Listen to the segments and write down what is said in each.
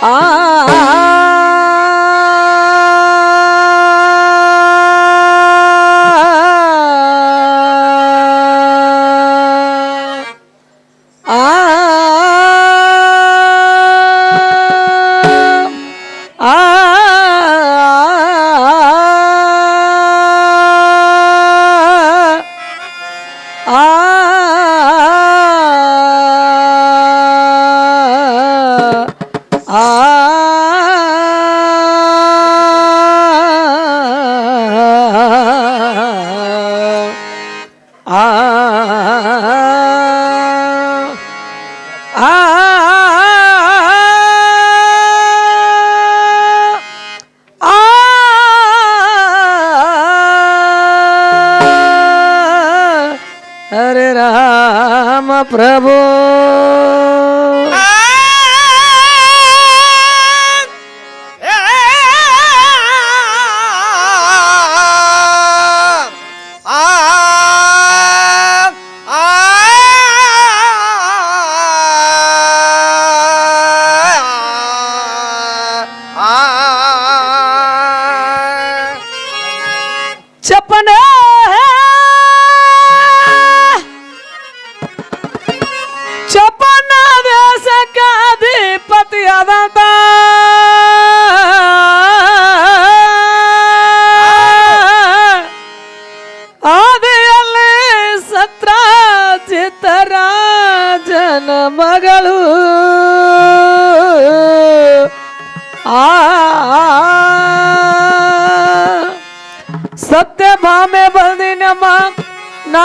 啊啊啊。હરે રામ પ્રભુ ನನ್ನ ಮಗಳು. ಆ ಸತ್ಯ ಭಾಮೆ ಬಂದಿನಮ್ಮ ನಾ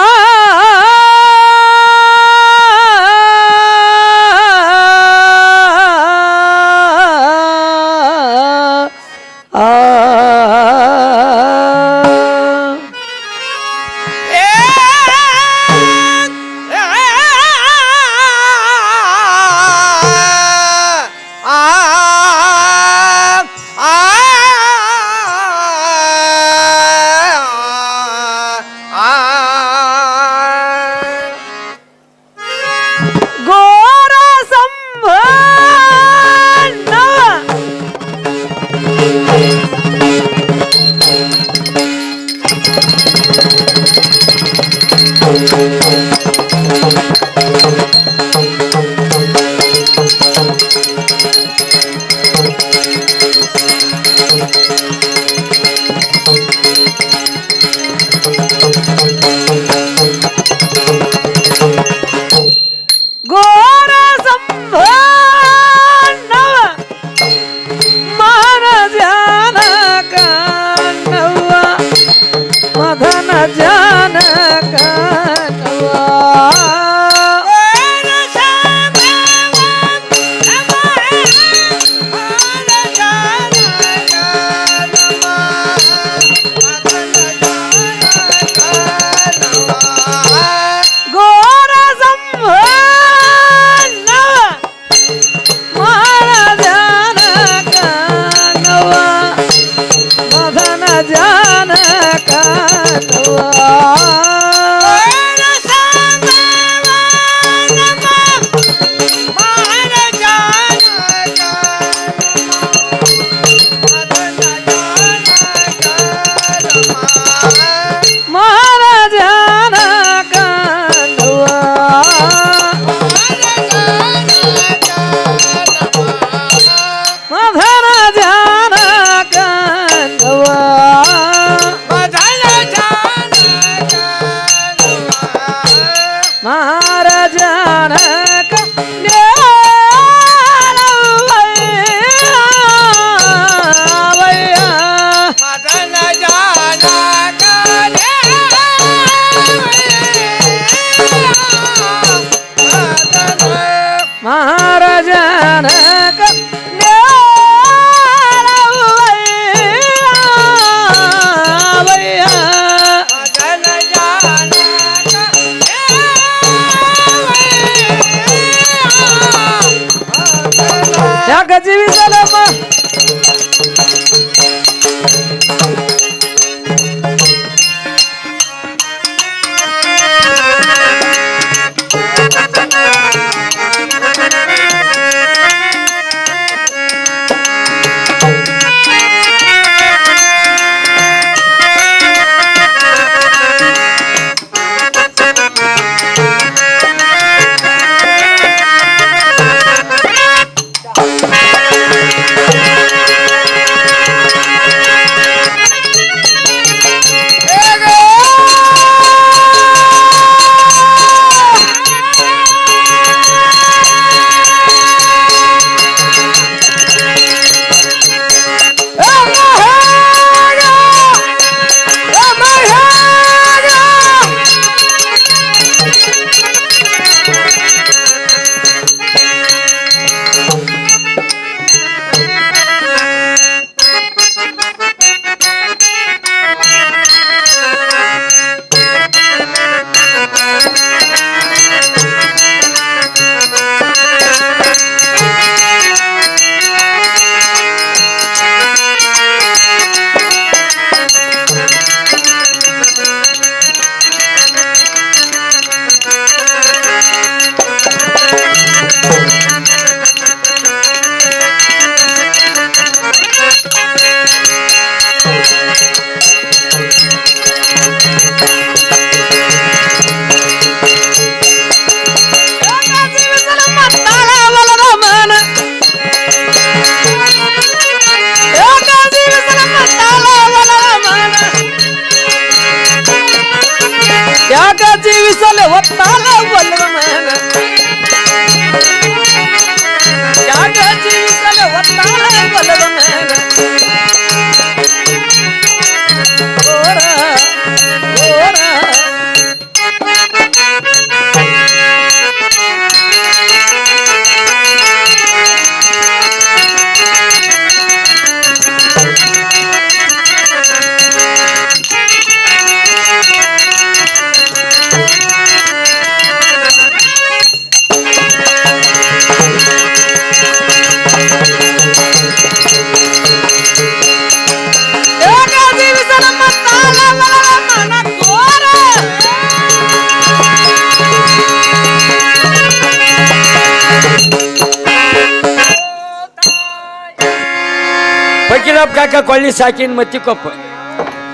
ಲೆಕ್ಕಕ್ಕ ಕೊಳ್ಳಿ ಸಾಕಿನ ಮತ್ತಿ ಕೊಪ್ಪ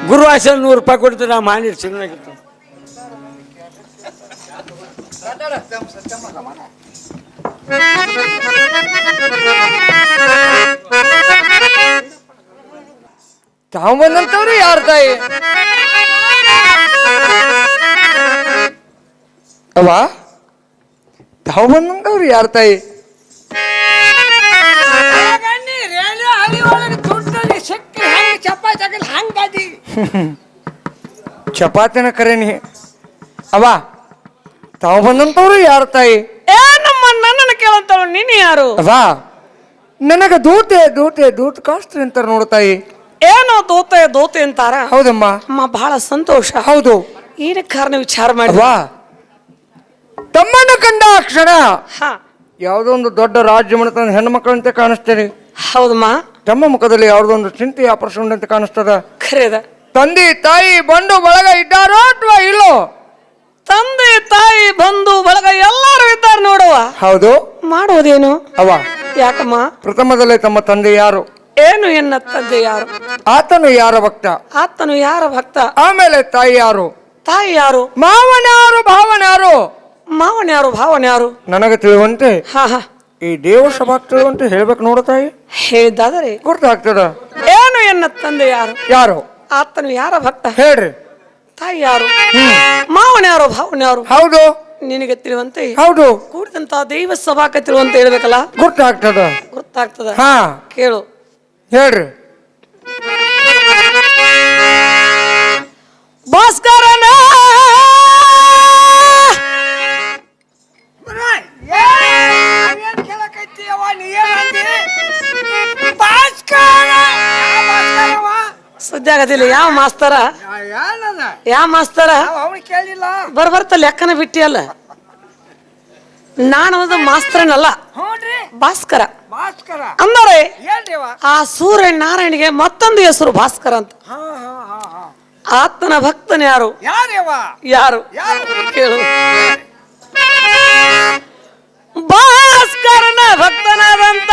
ಗುರು ಆಸೆ ನೂರು ರೂಪಾಯಿ ಕೊಡ್ತಾರೆ ಆ ಮಾಡಿರ್ ಚೆನ್ನಾಗಿತ್ತು ತಾವು ಬಂದಂತವ್ರು ಯಾರ ತಾಯಿ ಅವ ತಾವು ಬಂದಂತವ್ರು ಯಾರ ತಾಯಿ ಚಪಾತಿನ ಕರೇನಿ. ಅವ ತಾವು ಬಂದಂತವ್ರು ಯಾರ ತಾಯಿ? ಏ ನಮ್ಮ ನನ್ನನ್ನು ಕೇಳಂತವ ನೀನು ಯಾರು? ಅವ ನನಗ ದೂತೆ ದೂತೆ ದೂತ ಕಾಸ್ತ್ರಿ ಅಂತಾರ ನೋಡ್ತಾಯಿ ಏನೋ ದೂತೆ ದೂತೆ ಅಂತಾರ? ಹೌದಮ್ಮ. ಅಮ್ಮ ಬಹಳ ಸಂತೋಷ. ಹೌದು. ಏನ ಕಾರಣ ವಿಚಾರ ಮಾಡಿ? ಅವಾ ತಮ್ಮನ್ನ ಕಂಡ ಆ ಕ್ಷಣ ಹಾ. ಯಾವುದೋ ಒಂದು ದೊಡ್ಡ ರಾಜ್ಯ ಮನೆತನ ಹೆಣ್ಣು ಮಕ್ಕಳಂತೆ ಕಾಣಿಸ್ತೇನೆ ಹೌದಮ್ಮ. ತಮ್ಮ ಮುಖದಲ್ಲಿ ಯಾವುದೋ ಒಂದು ಚಿಂತೆ ಆಪರ್ಷಣೆ ಅಂತ ಕಾಣಿಸ್ತದ. ಖರೇದ ತಂದೆ ತಾಯಿ ಬಂದು ಬಳಗ ಇದ್ದಾರೋ ಅಥವಾ ಇಲ್ಲೋ? ತಂದೆ ತಾಯಿ ಬಂಧು ಬಳಗ ಎಲ್ಲರೂ ಇದ್ದಾರೆ ನೋಡುವ. ಹೌದು. ಮಾಡುವುದೇನು? ಅವ ಯಾಕಮ್ಮ? ಪ್ರಥಮದಲ್ಲೇ ತಮ್ಮ ತಂದೆ ಯಾರು? ಏನು ಎನ್ನ ತಂದೆ ಯಾರು? ಆತನು ಯಾರ ಭಕ್ತ? ಆತನು ಯಾರ ಭಕ್ತ? ಆಮೇಲೆ ತಾಯಿ ಯಾರು? ತಾಯಿ ಯಾರು? ಮಾವನ್ಯಾರು ಭಾವನ್ಯಾರು? ಮಾವನ ಯಾರು ಭಾವನ ಯಾರು ನನಗೆ ತಿಳಿಯುವಂತೆ ಹಾ ಹಾ. ಈ ದೇವ ಸಭಾ ತಿಳಿಯುವಂತೆ ಹೇಳ್ಬೇಕು ನೋಡ ತಾಯಿ. ಹೇಳಿದ್ದಾದರೆ ಗುರ್ತಾಗ್ತದ? ಏನು ಎನ್ನ ತಂದೆ ಯಾರು? ಯಾರು? ಆತನು ಯಾರ ಭಕ್ತ? ಹೇಳ್ರಿ. ತಾಯಿ ಯಾರು? ಮಾವನ ಯಾರು ಭಾವನ ಯಾರು? ಹೌದು. ನಿನಗೆ ತಿಳುವಂತೆ ಹೌದು. ಕೂಡಿದಂತ ದೈವ ಸಭಾಕ ತಿಳುವಂತ ಹೇಳ್ಬೇಕಲ್ಲ? ಗುರ್ತಾಗ್ತದ. ಗೊತ್ತಾಗ್ತದ ಹಾ. ಕೇಳು. ಹೇಳ್ರಿ. ಭಾಸ್ಕರನ ಆಗದಿಲ್ಲ ಯಾವ ಮಾಸ್ತರ? ಯಾವ ಮಾಸ್ತರ? ಕೇಳಿಲ್ಲ? ಬರ್ ಬರ್ತ ಲೆಕ್ಕನ ಬಿಟ್ಟಿಯಲ್ಲ ನಾನು ಅದು ಮಾಸ್ತರನಲ್ಲ. ಭಾಸ್ಕರ. ಭಾಸ್ಕರ? ಅಂದರೆ ಆ ಸೂರ್ಯ ನಾರಾಯಣಿಗೆ ಮತ್ತೊಂದು ಹೆಸರು ಭಾಸ್ಕರ ಅಂತ. ಆತನ ಭಕ್ತನ ಯಾರು? ಯಾರ್ಯವ ಯಾರು? ಕೇಳು. ಭಾಸ್ಕರನ ಭಕ್ತನಾದಂತ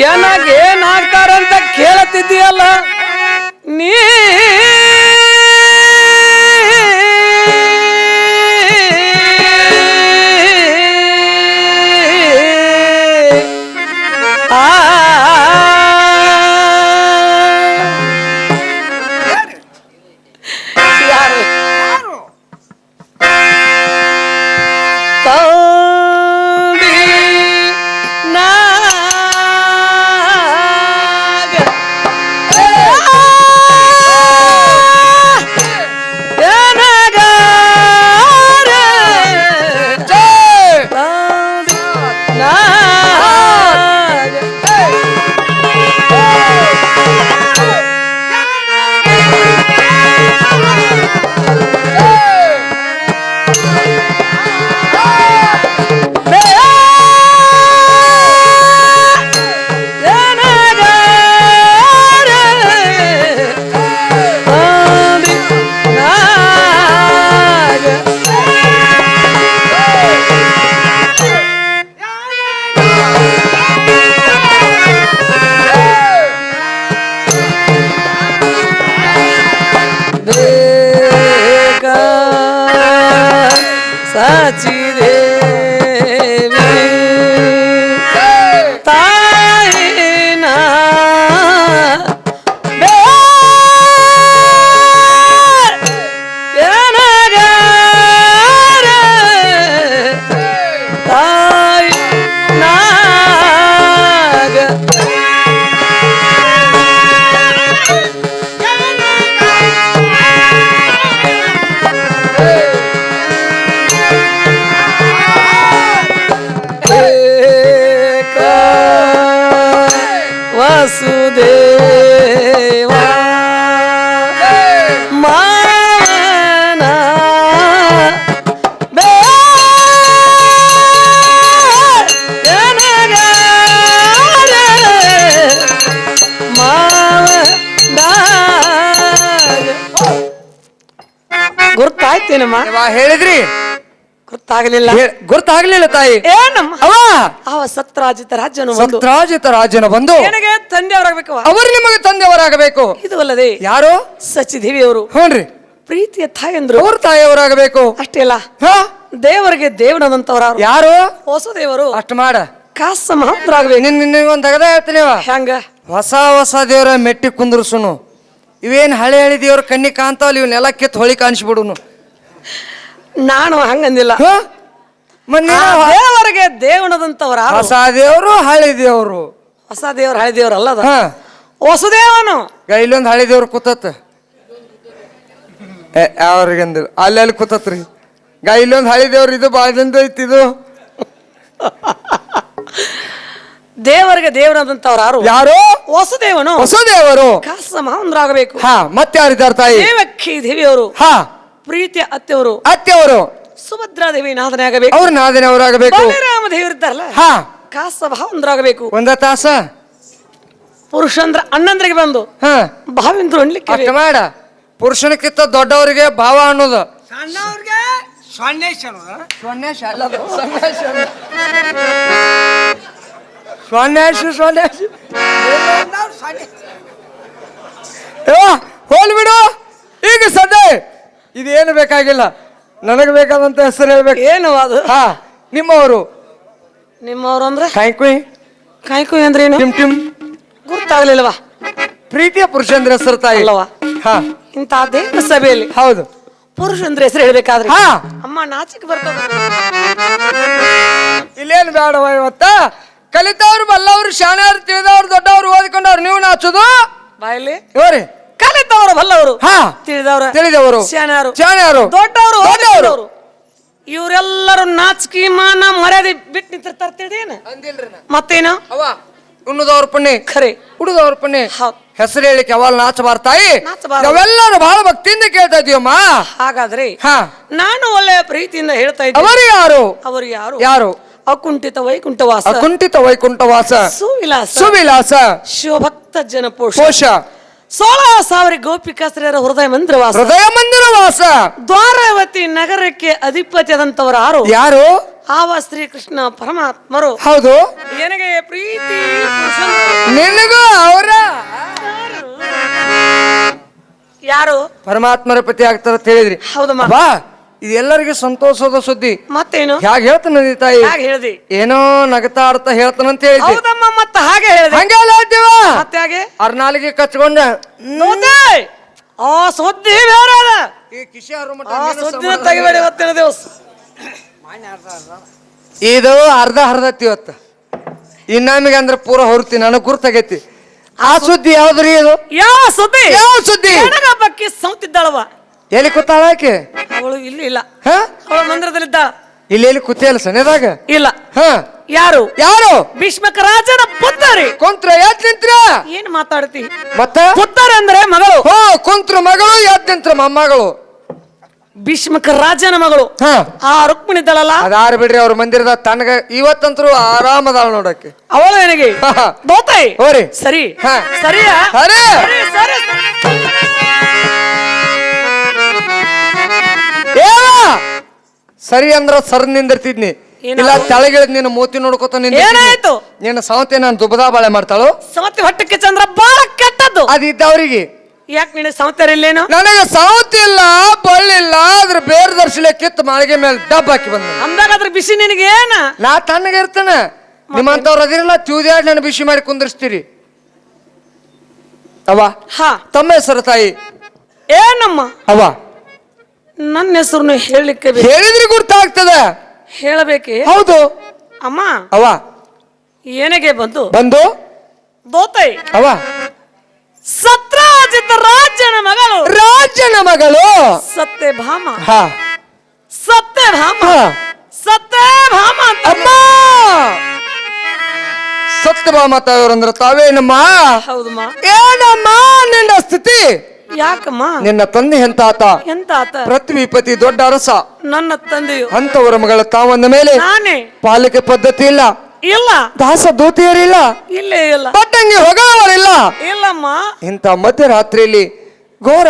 ಆ ಏನಾಗ್ತಾರಂತ ಕೇಳತಿದ್ದೀಯಲ್ಲ ನೀ ಗೊತ್ತಾಗಲಿಲ್ಲ. ಗೊತ್ತಾಗಲಿಲ್ಲ ತಾಯಿ. ಏನಮ್ಮ ಅವ ಅವ ಸತ್ರಾಜಿತ ರಾಜ್ಯನು ಒಂದು ಸತ್ರಾಜಿತ ರಾಜನ ಬಂದು ನನಗೆ ತಂದೆಯವರಾಗಬೇಕವ ಅವರು ನಿಮಗೆ ತಂದೆಯವರಾಗಬೇಕು. ಇದು ಅಲ್ಲದೆ ಯಾರು? ಸಚಿದೇವಿಯವರು. ಹ್ಞೂನ್ರಿ ಪ್ರೀತಿಯ ತಾಯಂದ್ರು. ಅವ್ರ ತಾಯಿಯವರಾಗಬೇಕು. ಅಷ್ಟೇ ಅಲ್ಲ. ಹಾ? ದೇವರಿಗೆ ದೇವನದಂತವರ ಯಾರು? ಹೊಸದೇವರು. ಅಷ್ಟು ಮಾಡ. ಕಾಸ ಮಹಾಂತರಾಗಬೇಕು. ಆಗಬೇಕು ನಿನ್ನ ಒಂದು ತಗದ ಹೇಳ್ತೀನಿ. ಹೆಂಗ ಹೊಸ ಹೊಸ ದೇವರ ಮೆಟ್ಟಿ ಕುಂದ್ರಸುನು. ಇವೇನ್ ಹಳೆ ಹಳೆ ದೇವ್ರ ಕಣ್ಣಿ ಕಾಣ್ತಾವಲ್ಲ ಇವನ್ನೆಲ್ಲ ಕಿತ್ತು ಹೊಳಿ ಕಾಣಿಸ್ಬಿಡುನು. ನಾನು ಹಂಗಂದಿಲ್ಲ? ಮೊನ್ನೆ ದೇವರಿಗೆ ದೇವನದಂತವರ ಹೊಸ ದೇವರು ಹಳೆ ದೇವರು. ಹೊಸ ದೇವ್ರ ಹಳೆ ದೇವ್ರ ಅಲ್ಲ ಅದು. ಹ. ಹೊಸದೇವನು? ಇಲ್ಲೊಂದು ಹಳೆ ದೇವ್ರು ಕೂತತ್. ಅವ್ರಿಗಂದ್ರ ಅಲ್ಲಿ ಅಲ್ಲಿ ಕೂತತ್ರಿ. ಗ ಇಲ್ಲೊಂದು ಹಳೆ ದೇವ್ರು ಇದು ಬಾಳದಿಂದ ಐತಿ ಇದು. ದೇವರಿಗೆ ದೇವನದಂತವ್ರ ಯಾರು? ಯಾರು? ಹೊಸದೇವನು. ಹೊಸ ದೇವರು ಕಾಸ ಆಗಬೇಕು ಹಾ ಮತ್ತೆ ಯಾರಿದ್ದಾರೆ ತಾಯಿ? ದೇವಕ್ಕಿ ದೇವಿಯವರು. ಹಾ. ಪ್ರೀತಿಯ ಅತ್ತೆಯವರು ಅತ್ತೆಯವರು ಸುಭದ್ರಾ ದೇವಿ ನಾದನೆ ಆಗಬೇಕು. ಅವ್ರ ನಾದಿನವರಾಗಬೇಕು ಬಲರಾಮ ದೇವರಿದ್ದಾರಲ್ಲ ಹಾ. ಕಾಸ ಭಾವಂದ್ರಾಗಬೇಕು. ಒಂದ ತಾಸ. ಪುರುಷಂದ್ರ ಅಣ್ಣಂದ್ರಿಗೆ ಬಂದು ಹಾ. ಭಾವಿಂದ್ರು ಅನ್ಲಿಕ್ಕೆ ಅಷ್ಟ ಮಾಡ. ಪುರುಷನಕ್ಕಿಂತ ದೊಡ್ಡವರಿಗೆ ಭಾವ ಅನ್ನೋದು. ಸಣ್ಣವ್ರಿಗೆ ಸೊನ್ನೇಶ ಸೊನ್ನೇಶ ಸೊನ್ನೇಶ ಹೋಲ್ ಬಿಡು. ಈಗ ಸದ್ಯ ಇದೇನು ಬೇಕಾಗಿಲ್ಲ? ನನಗೆ ಬೇಕಾದಂತ ಹೆಸರು ಹೇಳ್ಬೇಕು. ಏನು ಅದು? ಹಾ ನಿಮ್ಮವರು? ನಿಮ್ಮವ್ರು ಅಂದ್ರೆ? ಕಾಯ್ಕುಯ್ ಕಾಯ್ಕುಯ್ ಅಂದ್ರೆ ಏನು? ಟಿಮ್ ಟಿಮ್. ಗೊತ್ತಾಗ್ಲಿಲ್ವಾ ಪ್ರೀತಿಯ ಪುರುಷಂದ್ರ ಹೆಸರು ತಾಯಿ. ಅಲ್ಲವಾ? ಹಾ. ಇಂಥ ದೇವ ಸಭೆಯಲ್ಲಿ. ಹೌದು. ಪುರುಷಂದ್ರ ಹೆಸರು ಹೇಳ್ಬೇಕಾದ್ರೆ? ಹಾ. ಅಮ್ಮ ನಾಚಿಕೆ ಬರ್ತದ. ಇಲ್ಲೇನು ಬೇಡವ ಇವತ್ತ? ಕಲಿತವ್ರು ಬಲ್ಲವ್ರು ಶಾಣ್ಯಾರು ತಿಳಿದವ್ರು ದೊಡ್ಡವ್ರು ಓದಿಕೊಂಡವ್ರು ನೀವು ನಾಚೋದು? ಬಾಯಲ್ಲಿ? ಇವರಿ. ಕಲಿತವರು ಬಲ್ಲವರು. ಹಾ. ತಿಳಿದವರು ತಿಳಿದವರು. ಶಾಣ್ಯರು. ಶಾಣ್ಯರು. ದೊಡ್ಡವರು ದೊಡ್ಡವರು. ಇವರೆಲ್ಲರೂ ನಾಚಿಕೆ ಮಾನ ಮರ್ಯಾದೆ ಬಿಟ್ಟು ನಿಂತಿರ್ತಾರ ತಿಳಿದೇನ ಮತ್ತೇನು? ಅವ ಉಣ್ಣದವ್ರ ಪುಣ್ಯ. ಖರೆ. ಹುಡುಗವ್ರ ಪುಣ್ಯ. ಹೌದ್. ಹೆಸರು ಹೇಳಿಕ್ಕೆ ಅವಾಗ ನಾಚಬಾರ ತಾಯಿ ನಾಚಬಾರ್ದು. ನಾವೆಲ್ಲರೂ ಬಹಳ ಭಕ್ತಿಯಿಂದ ಕೇಳ್ತಾ ಇದೀವಮ್ಮ. ಹಾಗಾದ್ರೆ ಹಾ. ನಾನು ಒಳ್ಳೆಯ ಪ್ರೀತಿಯಿಂದ ಹೇಳ್ತಾ ಇದ್ದೆ ಅವರು ಯಾರು? ಅವರು ಯಾರು? ಯಾರು? ಅಕುಂಠಿತ ವೈಕುಂಠವಾಸ. ಅಕುಂಠಿತ ವೈಕುಂಠವಾಸ. ಸುವಿಲಾಸ. ಸುವಿಲಾಸ. ಶಿವಭಕ್ತ ಜನಪೋಷ. ಕೋಶ ಸೋಳ ಸಾವಿರ ಗೋಪಿಕಾಸ್ತ್ರೀಯರ ಹೃದಯ ಮಂದಿರವಾಸ. ಹೃದಯ ಮಂದಿರ ವಾಸ ದ್ವಾರಾವತಿ ನಗರಕ್ಕೆ ಅಧಿಪತಿಯಾದಂತವರು ಯಾರು? ಯಾರು? ಆವ ಶ್ರೀಕೃಷ್ಣ ಪರಮಾತ್ಮರು. ಹೌದು. ನನಗೆ ಪ್ರೀತಿ ನಿನಗೂ ಅವರ. ಯಾರು? ಪರಮಾತ್ಮರ ಪತಿ ಆಗ್ತಾರ ಅಂತ ಹೇಳಿದ್ರಿ. ಹೌದಮ್ಮ. ಬಾ. ಇದೆಲ್ಲರಿಗೆ ಸಂತೋಷದ ಸುದ್ದಿ. ಮತ್ತೇನು? ಹ್ಯಾಗ ಹೇಳ್ತಾನ ತಾಯಿ? ಹಾಗೆ ಹೇಳ್ದಿ? ಏನೋ ನಗತಾ ಆಡ್ತಾ ಹೇಳ್ತಾನಂತ ಹೇಳಿ ಹೌದಮ್ಮ ಮತ್ತ ಹಾಗೆ ಹೇಳ್ದೆ. ಹಂಗೆಲ್ಲ ಹೇಳ್ತೀವ ಮತ್ತೆ ಹಾಗೆ? ಅರ್ನಾಲಿಗೆ ಕಚ್ಕೊಂಡ. ನೋಡ್ದೆ? ಆ ಸುದ್ದಿ ಬೇರೆ ಅದ. ಈ ಕಿಶೆ ಹರು ಮಟ ಆ ಸುದ್ದಿ ಸುದ್ದಿನ ಸಮಾಧಾನ ತೆಗಿಬೇಡಿ ಇವತ್ತಿನ ದಿವಸ. ಇದು ಅರ್ಧ ಹರ್ದತಿ ಇವತ್ತು. ನಮಗೆ ಅಂದ್ರೆ ಪೂರ ಹೊರತಿ ನನಗ್ ಗುರ್ತಾಗೈತಿ. ಆ ಸುದ್ದಿ ಯಾವ್ದ್ರಿ ಇದು? ಯಾವ ಸುದ್ದಿ? ಯಾವ ಸುದ್ದಿ? ಹೆಣಗ ಬಕ್ಕಿ ಸೌತಿದ್ದಾಳವ. ಎಲ್ಲಿ ಕೂತಾಳ ಆಕೆ? ಅವಳು ಇಲ್ಲಿ ಇಲ್ಲ. ಹ? ಅವಳ ಮಂದಿರದಲ್ಲಿದ್ದಾಳ ಇಲ್ಲಿ ಎಲ್ಲಿ ಕೂತಿಯಲ್ಲ ಸನ್ಯದಾಗ ಇಲ್ಲ. ಹ. ಯಾರು? ಯಾರು? ಭೀಷ್ಮಕ ರಾಜನ ಪುತ್ತರಿ ಕುಂತ್ರ ಯಾತ್ ನಿಂತ್ರ? ಏನ್ ಮಾತಾಡ್ತಿ? ಮತ್ತೆ? ಪುತ್ತರಿ ಅಂದ್ರೆ ಮಗಳು. ಹೋ ಕುಂತ್ರ ಮಗಳು ಯಾತ್ ನಿಂತ್ರ ಮೊಮ್ಮಗಳು? ಭೀಷ್ಮಕ ರಾಜನ ಮಗಳು. ಹ. ಆ ರುಕ್ಮಿಣಿ ಇದ್ದಾಳಲ್ಲ. ಅದಾರು ಬಿಡ್ರಿ ಅವ್ರ ಮಂದಿರದ ತನಗ ಇವತ್ತಂತರೂ ಆರಾಮದಾಳ ನೋಡಕ್ಕೆ ಅವಳು ನನಗೆ. ದೋತಾಯಿ ಹೋರಿ. ಸರಿ. ಹಾ. ಸರಿಯಾ? ಅರೆ ಸರಿ ಸರಿ. ಸರಿ. ಸರಿ ಅಂದ್ರ ಸರ್ ನಿಂದಿರ್ತಿದ್ನಿ? ಇಲ್ಲ ತೆಳಗಿಳಿದ್ ನಿನ್ನ ಮೂತಿ ನೋಡ್ಕೋತ ಏನಾಯ್ತು? ನಿನ್ನ ಸೌತೆ ನಾನು ದುಬದಾ ಬಾಳೆ ಮಾಡ್ತಾಳು. ಸಮತಿ ಹೊಟ್ಟಕ್ಕೆ ಚಂದ್ರ ಬಾಳ ಕೆಟ್ಟದ್ದು. ಅದಿದ್ದ ಅವರಿಗೆ. ಯಾಕೆ ನಿನ್ನ ಸಮತರ್ ಇಲ್ಲೇನು? ನನಗೆ ಸಾವತಿ ಇಲ್ಲ ಬಳ್ಳಿಲ್ಲ ಅದ್ರ ಬೇರೆ ದರ್ಶನ ಕಿತ್ತು ಮಾಳಿಗೆ ಮೇಲೆ ಡಬ್ ಹಾಕಿ ಬಂದ ಅಂದಾಗ ಅದ್ರ ಬಿಸಿ ನಿನಗೆ ಏನ? ನಾ ತಣ್ಣಗೆ ಇರ್ತೇನೆ. ನಿಮ್ಮಂತವ್ರು ಅದಿರಲ್ಲ ತಿವ್ದ್ಯಾಡ್ ನನ್ನ ಬಿಸಿ ಮಾಡಿ ಕುಂದಿರ್ಸ್ತೀರಿ. ಅವ ಹಾ. ತಮ್ಮ ಹೆಸರು ತಾಯಿ? ಏನಮ್ಮ? ಅವ ನನ್ನ ಹೆಸರನ್ನು ಹೇಳಲಿಕ್ಕೆ ಹೇಳಿದ್ರೆ ಹೇಳಿದ್ರಿ ಗುರ್ತಾಗ್ತದ. ಹೇಳಬೇಕೆ? ಹೌದು. ಅಮ್ಮ. ಅವ ಏನೆಗೆ ಬಂದು? ಬಂದು? ದೋತೈ. ಅವ ಸತ್ರಾಜಿತ ರಾಜನ ಮಗಳು. ರಾಜನ ಮಗಳು. ಸತ್ಯಭಾಮ ಹಾ. ಸತ್ಯಭಾಮ ಹಾ. ಸತ್ಯಭಾಮ ಅಂತ. ಅಮ್ಮ. ಸತ್ಯಭಾಮ ತಾಯಿಯವರಂದ್ರ ತಾವೇನಮ್ಮ? ಹೌದಮ್ಮ. ಏನಮ್ಮ ನಿನ್ನ ಸ್ಥಿತಿ? ಯಾಕಮ್ಮ? ನಿನ್ನ ತಂದೆ ಎಂತ ಆತ ಎಂತ ಆತ ಪೃಥ್ವಿಪತಿ ದೊಡ್ಡ ಅರಸ. ನನ್ನ ತಂದೆ ಅಂತವರ ಮಗಳ ತಾವಂದ ಮೇಲೆ ನಾನೇ. ಪಾಲಿಕೆ ಪದ್ಧತಿ ಇಲ್ಲ. ಇಲ್ಲ. ದಾಸ ದೂತಿಯರಿಲ್ಲ ಇಲ್ಲೇ. ಇಲ್ಲ ಪಟ್ಟಂಗಿ ಹೊಗಳವರಿಲ್ಲ ಇಲ್ಲಮ್ಮ. ಇಂಥ ಮಧ್ಯರಾತ್ರಿಯಲ್ಲಿ ಘೋರ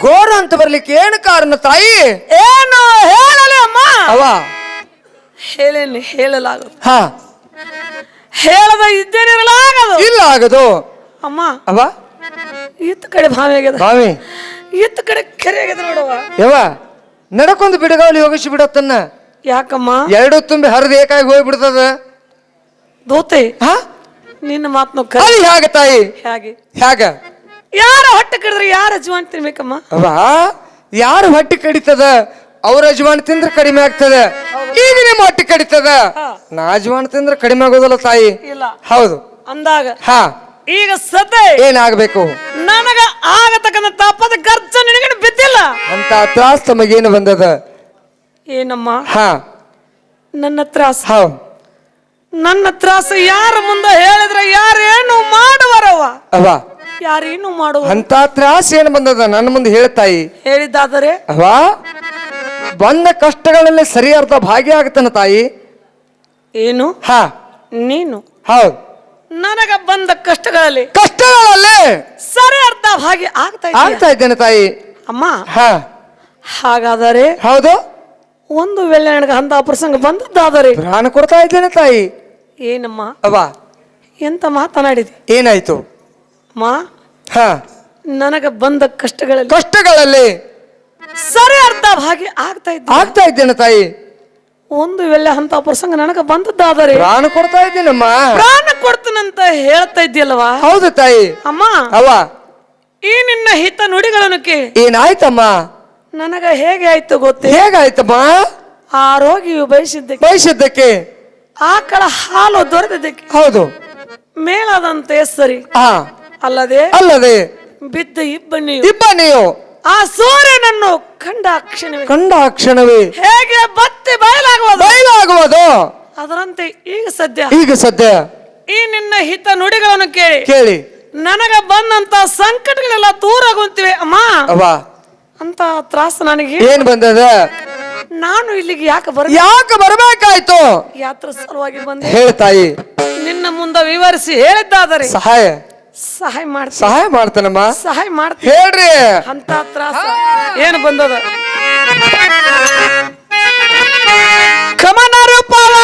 ಘೋರ ಅಂತ ಬರ್ಲಿಕ್ಕೆ ಏನು ಕಾರಣ ತಾಯಿ? ಏನು ಹೇಳಲಿ ಅಮ್ಮ. ಅವ ಹೇಳೇನು ಹೇಳಲಾಗದು. ಹಾ. ಹೇಳದ ಇದ್ದೇನಿರಲಾಗದು. ಇಲ್ಲ ಆಗದು ಅಮ್ಮ. ಅವ ಇತ್ತ ಕಡೆ ಭಾವಿ ಆಗ್ಯದ. ಬಾವಿ ಇತ್ತ ಕಡೆ ಕೆರೆ ಆಗ್ಯದ ನೋಡವ್ವ ಯವ ನಡಕೊಂದು ಬಿಡಗಾವಲಿ ಯೋಗಿಸಿ ಬಿಡತ್ತನ್ನ ಯಾಕಮ್ಮ? ಎರಡು ತುಂಬಿ ಹರಿದು ಏಕಾಗಿ ಹೋಗ್ಬಿಡ್ತದ. ದೋತೆ ಹಾ? ನಿನ್ನ ಮಾತನ್ನು ಕರೆ. ತಾಯಿ? ಹೇಗೆ? ಹ್ಯಾಗ ಯಾರ ಹೊಟ್ಟೆ ಕಡಿದ್ರೆ ಯಾರ ಜೀವನ ತಿನ್ಬೇಕಮ್ಮ? ಅವ್ವ ಯಾರು ಹೊಟ್ಟೆ ಕಡಿತದ? ಅವ್ರ ಅಜವಾಣ ತಿಂದ್ರೆ ಕಡಿಮೆ ಆಗ್ತದ. ಈಗ ನಿಮ್ಮ ಹೊಟ್ಟೆ ಕಡಿತದ? ನಾ ಅಜವಾಣ ತಿಂದ್ರೆ ಕಡಿಮೆ ಆಗೋದಲ್ಲ ತಾಯಿ? ಇಲ್ಲ. ಹೌದು. ಅಂದಾಗ? ಹಾ. ಈಗ ಸದ್ಯ ಏನಾಗಬೇಕು? ನನಗ ಆಗತಕ್ಕಂತ ತಾಪದ ಖರ್ಚ ನಿನಗೆ ಬಿದ್ದಿಲ್ಲ? ಅಂತ ತ್ರಾಸ ತಮಗೇನು ಬಂದದ? ಏನಮ್ಮ? ಹಾ. ನನ್ನ ತ್ರಾಸ? ಹೌ. ನನ್ನ ತ್ರಾಸ ಯಾರ ಮುಂದೆ ಹೇಳಿದ್ರೆ ಯಾರೇನು ಮಾಡುವರವ ಅವ ಯಾರೇನು ಮಾಡುವ? ಅಂತ ತ್ರಾಸ ಏನು ಬಂದದ ನನ್ನ ಮುಂದೆ ಹೇಳ್ತಾಯಿ ಹೇಳಿದ್ದಾದರೆ? ಅವ ಬಂದ ಕಷ್ಟಗಳಲ್ಲಿ ಸರಿ ಅರ್ಧ ಭಾಗಿಯಾಗತ್ತನ ತಾಯಿ. ಏನು? ಹಾ. ನೀನು? ಹೌದು. ನನಗ ಬಂದ ಕಷ್ಟಗಳಲ್ಲಿ ಕಷ್ಟಗಳಲ್ಲಿ ಸರಿ ಅರ್ಥ ಹಾಗೆ ಆಗ್ತಾ ಇದೆ. ಆಗ್ತಾ ಇದ್ದೇನೆ ತಾಯಿ. ಅಮ್ಮ ಹಾ. ಹಾಗಾದರೆ ಹೌದು. ಒಂದು ವೇಳೆ ನನಗೆ ಅಂತ ಪ್ರಸಂಗ ಬಂದದ್ದಾದರೆ? ಪ್ರಾಣ ಕೊಡ್ತಾ ಇದ್ದೇನೆ ತಾಯಿ. ಏನಮ್ಮ? ಅವಾ ಎಂತ ಮಾತನಾಡಿದೆ? ಏನಾಯ್ತು? ಅಮ್ಮ ಹ. ನನಗ ಬಂದ ಕಷ್ಟಗಳಲ್ಲಿ ಕಷ್ಟಗಳಲ್ಲಿ ಸರಿ ಅರ್ಧ ಹಾಗೆ ಆಗ್ತಾ ಇದ್ದ ಆಗ್ತಾ ಇದ್ದೇನೆ ತಾಯಿ. ಒಂದು ವೇಳೆ ಅಂತ ಪ್ರಸಂಗ ನನಗ ಬಂದದ್ದಾದರೆ ಪ್ರಾಣ ಕೊಡ್ತಾ ಇದ್ದೀನಮ್ಮ. ಪ್ರಾಣ ಕೊಡ್ತೀನಂತ ಹೇಳ್ತಾ ಇದ್ಯಲ್ವಾ ಹೌದು ತಾಯಿ. ಅಮ್ಮ. ಅವ ಈ ನಿನ್ನ ಹಿತ ನುಡಿಗಳನ್ನು ಕೇಳಿ. ಏನಾಯ್ತಮ್ಮ? ನನಗ ಹೇಗೆ ಆಯ್ತು ಗೊತ್ತೇ? ಹೇಗಾಯ್ತಮ್ಮ? ಆ ರೋಗಿಯು ಬಯಸಿದ್ದಕ್ಕೆ ಬಯಸಿದ್ದಕ್ಕೆ? ಆಕಳ ಹಾಲು ದೊರೆತಿದ್ದಕ್ಕೆ ಹೌದು. ಮೇಳದಂತೆ ಸರಿ. ಹಾ. ಅಲ್ಲದೆ ಅಲ್ಲದೆ ಬಿದ್ದ ಇಬ್ಬನಿಯು. ಇಬ್ಬ ನೀವು ಆ ಸೂರ್ಯನನ್ನು ಕಂಡ ಕ್ಷಣವೇ. ಕಂಡ ಕ್ಷಣವೇ ಹೇಗೆ ಬತ್ತಿ ಬಯಲಾಗುವುದು? ಬಯಲಾಗುವುದು. ಅದರಂತೆ ಈಗ ಸದ್ಯ. ಈಗ ಸದ್ಯ. ಈ ನಿನ್ನ ಹಿತ ನುಡಿಗಳನ್ನು ಕೇಳಿ. ಕೇಳಿ. ನನಗ ಬಂದಂತ ಸಂಕಟಗಳೆಲ್ಲ ದೂರ ಆಗುತ್ತಿವೆ ಅಮ್ಮ. ಅವ್ವ. ಅಂತ ತ್ರಾಸ ನನಗೆ ಏನ್ ಬಂದದ? ನಾನು ಇಲ್ಲಿಗೆ ಯಾಕೆ ಬರ ಯಾಕೆ ಬರಬೇಕಾಯ್ತು? ಯಾತ್ರ ಸಲುವಾಗಿ ಬಂದೆ. ಹೇಳ್ತಾಯಿ ನಿನ್ನ ಮುಂದೆ ವಿವರಿಸಿ ಹೇಳಿದ್ದಾದರೆ. ಸಹಾಯ. ಸಹಾಯ ಮಾಡ್ತೀನಿ. ಸಹಾಯ ಮಾಡ್ತಾನಮ್ಮ? ಸಹಾಯ ಮಾಡ್ತ ಹೇಳ್ರಿ. ಅಂತ ತ್ರಾಸ. ಏನು ಬಂದದ? ಕಮನ ರೂಪವ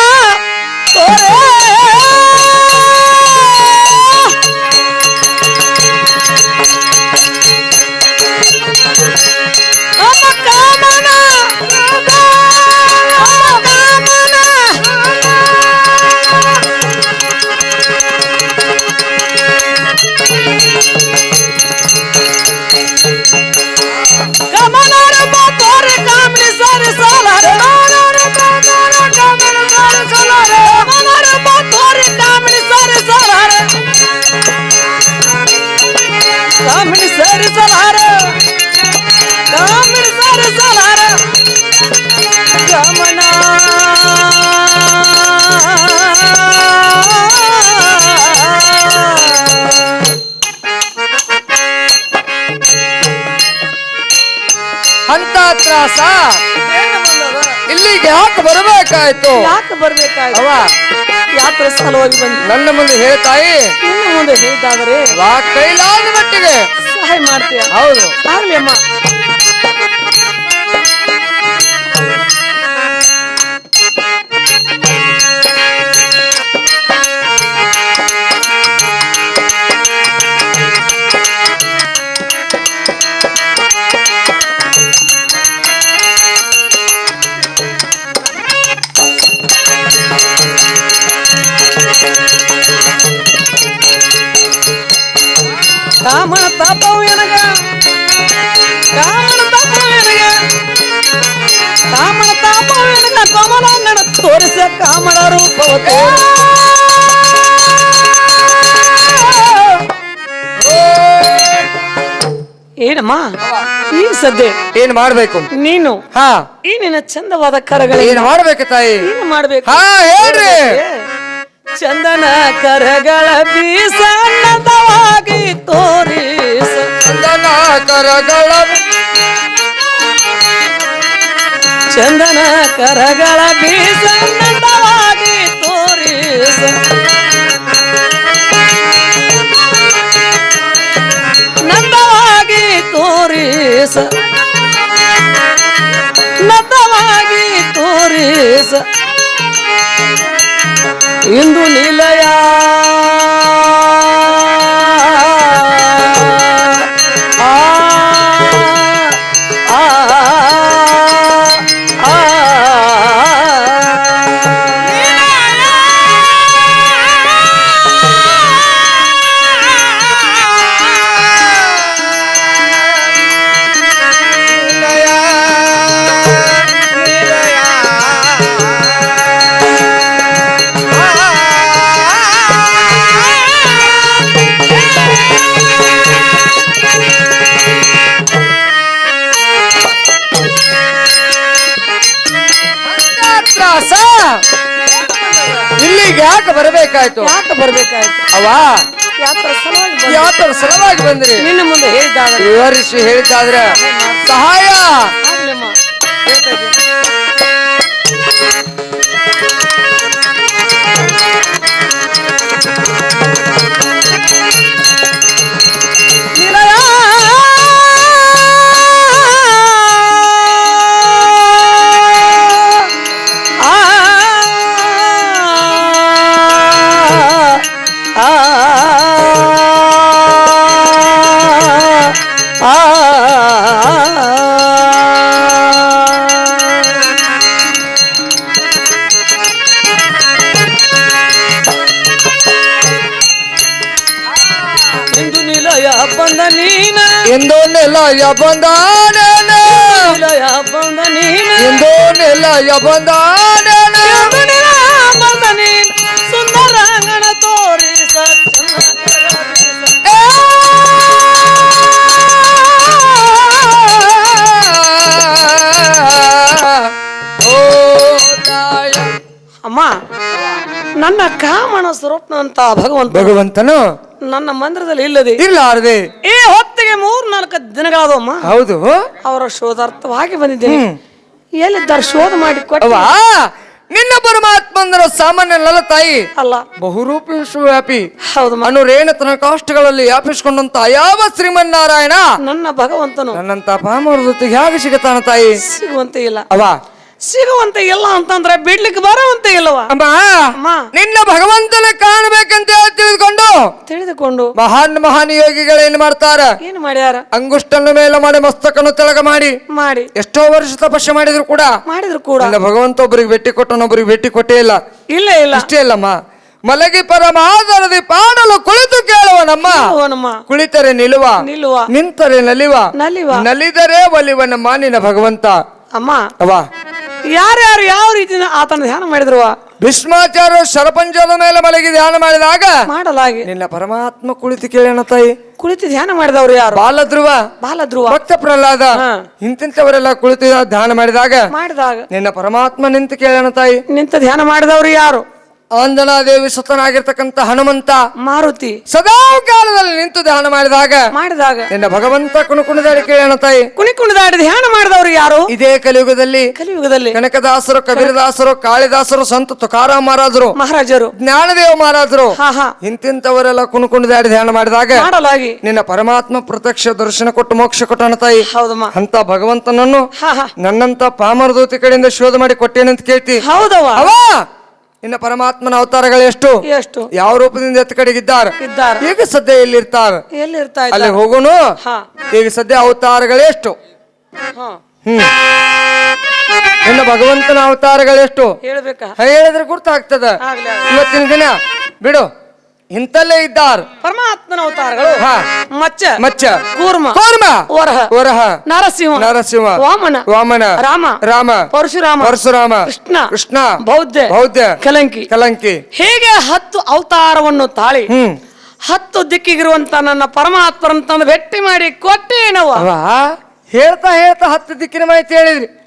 ತ್ರಾಸ ಇಲ್ಲಿಗೆ ಯಾಕೆ ಬರಬೇಕಾಯ್ತು? ಯಾಕೆ ಬರ್ಬೇಕಾಯ್ತು? ಅವ ಯಾತ್ರೆ ಸಲುವಾಗಿ ಬಂದ ನನ್ನ ಮುಂದೆ ಹೇಳ್ತಾಯಿ ನಿನ್ನ ಮುಂದೆ ಹೇಳ್ತಾದ್ರೆ ವಾ ಕೈಲಾದ ಮಟ್ಟಿಗೆ. ಸಹಾಯ ಮಾಡ್ತೀಯ? ಹೌದು. ಆಗ್ಲಿ ಅಮ್ಮ. ಏನಮ್ಮ ಈ ಸದ್ಯ ಏನ್ ಮಾಡ್ಬೇಕು? ನೀನು? ಹಾ. ಈ ನಿನ್ನ ಚಂದವಾದ ಕರಗಳು ಏನ್ ಮಾಡ್ಬೇಕು ತಾಯಿ? ಏನು ಮಾಡ್ಬೇಕು? ಹಾ ಹೇಳ್ರಿ. ಚಂದನ ಕರಗಳ ಬೀಸದಾಗಿ ತೋರಿ ಚಂದನ ಕರಗಳ ಚಂದನ ಕರಗಳ ಬೀಸಣ್ಣದವಾಗಿ ತೋರಿಸ. ನತವಾಗಿ ತೋರಿಸ. ಇಂದು ನಿಲಯ. ಯಾತರ ಸಲವಾಗಿ ಬಂದ್ರಿ. ನಿನ್ನ ಮುಂದೆ ಹೇಳಿದ್ದಾದ್ರೆ. ವಿವರಿಸಿ ಹೇಳಿದ್ದಾದ್ರೆ ಸಹಾಯ. ಬಂದ ಸುಂದರಾಂಗಣ ಅಮ್ಮ ನನ್ನ ಕಾಮನ ಸ್ವರೂಪನಂತ ಭಗವಂತ ಭಗವಂತನು ನನ್ನ ಮಂದಿರದಲ್ಲಿ ಇಲ್ಲದೆ ಇರ್ಲಾರ್ದೆ. ಈ ಹೊತ್ತಿಗೆ ಮೂರ್ ನಾಲ್ಕು ದಿನಗಳಾದವಮ್ಮ ಹೌದು. ಅವರ ಶೋಧಾರ್ಥವಾಗಿ ಬಂದಿದ್ದೇನೆ. ಎಲ್ಲಿದ್ದಾರೆ ಶೋಧ ಮಾಡಿ ಕೊಟ್ಟು? ಅವ್ವ ನಿನ್ನ ಪರಮಾತ್ಮಂದರ ಸಾಮಾನ್ಯನಲ್ಲ ತಾಯಿ ಅಲ್ಲ. ಬಹುರೂಪಿ ವಿಶ್ವವ್ಯಾಪಿ ಹೌದಮ್ಮ ಅನುರೇಣತನ ಕಾಷ್ಟಗಳಲ್ಲಿ ವ್ಯಾಪಿಸಿಕೊಂಡಂತ ಯಾವ ಶ್ರೀಮನ್ನಾರಾಯಣ? ನನ್ನ ಭಗವಂತನು ನನ್ನಂತ ಪಾಮರ ಜೊತೆಗೆ ಹೇಗೆ ಸಿಗತಾನ ತಾಯಿ? ಸಿಗುವಂತೆ ಇಲ್ಲ. ಅವ ಸಿಗುವಂತೆ ಇಲ್ಲ ಅಂತಂದ್ರೆ ಬಿಡ್ಲಿಕ್ಕೆ ಬರುವಂತೆ ಇಲ್ಲವ? ಅಮ್ಮ ನಿನ್ನ ಭಗವಂತನ ಕಾಣಬೇಕಂತ ಹೇಳಿ ತಿಳಿದುಕೊಂಡು? ತಿಳಿದುಕೊಂಡು. ಮಹಾನ್ ಮಹಾನ್ ಯೋಗಿಗಳೇನ್ ಮಾಡ್ತಾರ? ಏನ್ ಮಾಡ್ಯಾರ? ಅಂಗುಷ್ಟನ್ನು ಮೇಲೆ ಮಾಡಿ ಮಸ್ತಕನ್ನು ತೆಳಗ ಮಾಡಿ. ಮಾಡಿ. ಎಷ್ಟೋ ವರ್ಷ ತಪಸ್ಸು ಮಾಡಿದ್ರು ಕೂಡ. ಮಾಡಿದ್ರು ಕೂಡ. ಭಗವಂತ ಒಬ್ಬರಿಗೆ ಭೇಟಿ ಕೊಟ್ಟನೊಬ್ಬರಿಗೆ ಭೇಟಿ ಕೊಟ್ಟೇ ಇಲ್ಲ. ಇಲ್ಲ ಇಲ್ಲ. ಅಷ್ಟೇ ಅಲ್ಲಮ್ಮ ಮಲಗಿ ಪರಮಾದರದಿ ಪಾಡಲು ಕುಳಿತು ಕೇಳುವ ನಮ್ಮ ಕುಳಿತರೆ ನಿಲುವ. ನಿಲ್ಲುವ ನಿಂತರೆ ನಲಿವ. ನಲಿವ. ನಲಿದರೆ ಒಲಿವನ ನಿನ್ನ ಭಗವಂತ. ಅಮ್ಮ. ಅವ ಯಾರ್ಯಾರು ಯಾವ ರೀತಿ ಆತನ ಧ್ಯಾನ ಮಾಡಿದ್ರು? ಭೀಷ್ಮಾಚಾರ್ಯ ಸರಪಂಚದ ಮೇಲೆ ಮಲಗಿ ಧ್ಯಾನ ಮಾಡಿದಾಗ ಮಾಡಲಾಗಿ. ನಿನ್ನ ಪರಮಾತ್ಮ ಕುಳಿತು ಕೇಳೋಣ ತಾಯಿ. ಕುಳಿತು ಧ್ಯಾನ ಮಾಡಿದವರು ಯಾರು? ಬಾಲಧ್ರುವ. ಬಾಲಧ್ರುವ. ಭಕ್ತ ಪ್ರಹ್ಲಾದ. ಇಂತಿಂತವರೆಲ್ಲ ಕುಳಿತು ಧ್ಯಾನ ಮಾಡಿದಾಗ ಮಾಡಿದಾಗ ನಿನ್ನ ಪರಮಾತ್ಮ ನಿಂತು ಕೇಳೋಣ ತಾಯಿ. ನಿಂತ ಧ್ಯಾನ ಮಾಡಿದವರು ಯಾರು? ಆಂಜನಾದೇವಿ ಸುತನಾಗಿರ್ತಕ್ಕಂಥ ಹನುಮಂತ ಮಾರುತಿ ಸದಾ ಕಾಲದಲ್ಲಿ ನಿಂತು ಧ್ಯಾನ ಮಾಡಿದಾಗ ಮಾಡಿದಾಗ ನಿನ್ನ ಭಗವಂತ ಕುಣುಕುಣದಾಡಿ ಕೇಳೋಣ ತಾಯಿ. ಕುಣಿ ಕುಣಿದಾಡಿ ಧ್ಯಾನ ಮಾಡಿದವರು ಯಾರು? ಇದೇ ಕಲಿಯುಗದಲ್ಲಿ ಕಲಿಯುಗದಲ್ಲಿ ಕನಕದಾಸರು ಕಬೀರದಾಸರು ಕಾಳಿದಾಸರು ಸಂತ ತುಕಾರ ಮಹಾರಾಜರು ಮಹಾರಾಜರು. ಜ್ಞಾನದೇವ ಮಹಾರಾಜರು. ಇಂತಿಂತವರೆಲ್ಲ ಕುಣುಕುಣದಾಡಿ ಧ್ಯಾನ ಮಾಡಿದಾಗ ಮಾಡಲಾಗಿ. ನಿನ್ನ ಪರಮಾತ್ಮ ಪ್ರತ್ಯಕ್ಷ ದರ್ಶನ ಕೊಟ್ಟು ಮೋಕ್ಷ ಕೊಟ್ಟಣ ತಾಯಿ. ಹೌದಮ್ಮ ಅಂತ ಭಗವಂತನನ್ನು ನನ್ನಂತ ಪಾಮರದೂತಿ ಕಡೆಯಿಂದ ಶೋಧ ಮಾಡಿ ಕೊಟ್ಟೇನಂತ ಕೇಳ್ತಿ. ಹೌದವ ಅವ ನಿನ್ನ ಪರಮಾತ್ಮನ ಅವತಾರಗಳು ಎಷ್ಟು? ಎಷ್ಟು? ಯಾವ ರೂಪದಿಂದ ಎತ್ತ ಕಡೆಗಿದ್ದಾರೆ? ಇದ್ದಾರೆ. ಈಗ ಸದ್ಯ ಎಲ್ಲಿರ್ತಾರೆ? ಎಲ್ಲಿ ಇರ್ತಾರ ಅಲ್ಲಿ ಇದ್ದಾರೆ ಹೋಗೋನು ಹಾ. ಈಗ ಸದ್ಯ ಅವತಾರಗಳೆಷ್ಟು ಹಾ. ಹ್ಮ್. ಇನ್ನು ಭಗವಂತನ ಅವತಾರಗಳೆಷ್ಟು ಹೇಳ್ಬೇಕಾ? ಹೇಳಿದ್ರೆ ಗುರ್ತಾಗ್ತದ. ಆಗ್ಲಿ ಆಗ್ಲಿ. ಇವತ್ತಿನ ದಿನ. ಬಿಡು. ಇಂತಲ್ಲೇ ಇದ್ದಾರ. ಪರಮಾತ್ಮನ ಅವತಾರಗಳು. ಹಾ. ಮಚ್ಚ ಮಚ್ಚ. ಕೂರ್ಮ ಕೂರ್ಮ. ವರಹ ವರಹ. ನರಸಿಂಹ ನರಸಿಂಹ. ವಾಮನ ವಾಮನ. ರಾಮ ರಾಮ. ಪರಶುರಾಮ ಪರಶುರಾಮ. ಕೃಷ್ಣ ಕೃಷ್ಣ. ಬೌದ್ಧ ಬೌದ್ಧ. ಕಲಂಕಿ. ಕಲಂಕಿ. ಹೇಗೆ ಹತ್ತು ಅವತಾರವನ್ನು ತಾಳಿ? ಹ್ಮ್. ಹತ್ತು ದಿಕ್ಕಿಗಿರುವಂತ ನನ್ನ ಪರಮಾತ್ಮರನ್ನು ತಂದು ಭೇಟಿ ಮಾಡಿ ಕೊಟ್ಟೇನವ ಹೇಳ್ತಾ ಹೇಳ್ತಾ ಹತ್ತು ದಿಕ್ಕಿನ ಮಾಹಿತಿ ಹೇಳಿದ್ರಿ.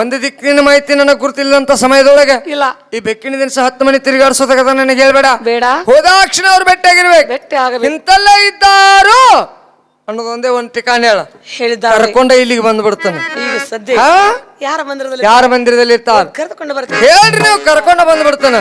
ಒಂದು ದಿಕ್ಕಿನ ಮಾಹಿತಿ ನನಗೆ ಗುರ್ತಿಲ್ಲದಂತ ಸಮಯದೊಳಗೆ ಇಲ್ಲ. ಈ ಬೆಕ್ಕಿನ ದಿನ ಹತ್ತು ಮನೆ ತಿರುಗಾಡ್ಸೋದಾಗ ನನಗೆ ಹೇಳ್ಬೇಡ. ಬೇಡ. ಹೋದಾಕ್ಷಣ ಅವ್ರು ಬೆಟ್ಟಾಗಿರ್ಬೇಕು ಆಗಬೇಕು. ಇಂತಲ್ಲೇ ಇದ್ದಾರು? ಅನ್ನೋದೊಂದೇ ಒಂದು ಟಿಕಾಣಿ ಹೇಳ. ಹೇಳಿದ್ದಾರೆ. ಕರ್ಕೊಂಡ ಇಲ್ಲಿಗೆ ಬಂದ್ಬಿಡ್ತಾನೆ. ಈಗ ಸದ್ಯ ಹಾ? ಯಾರ ಮಂದಿರದಲ್ಲಿ ಯಾರ ಮಂದಿರದಲ್ಲಿ ಇರ್ತಾರ ಕರೆದುಕೊಂಡು ಬರ್ತೀನಿ ಹೇಳ್ರಿ ನೀವು ಕರ್ಕೊಂಡ ಬಂದ್ಬಿಡ್ತಾನೆ.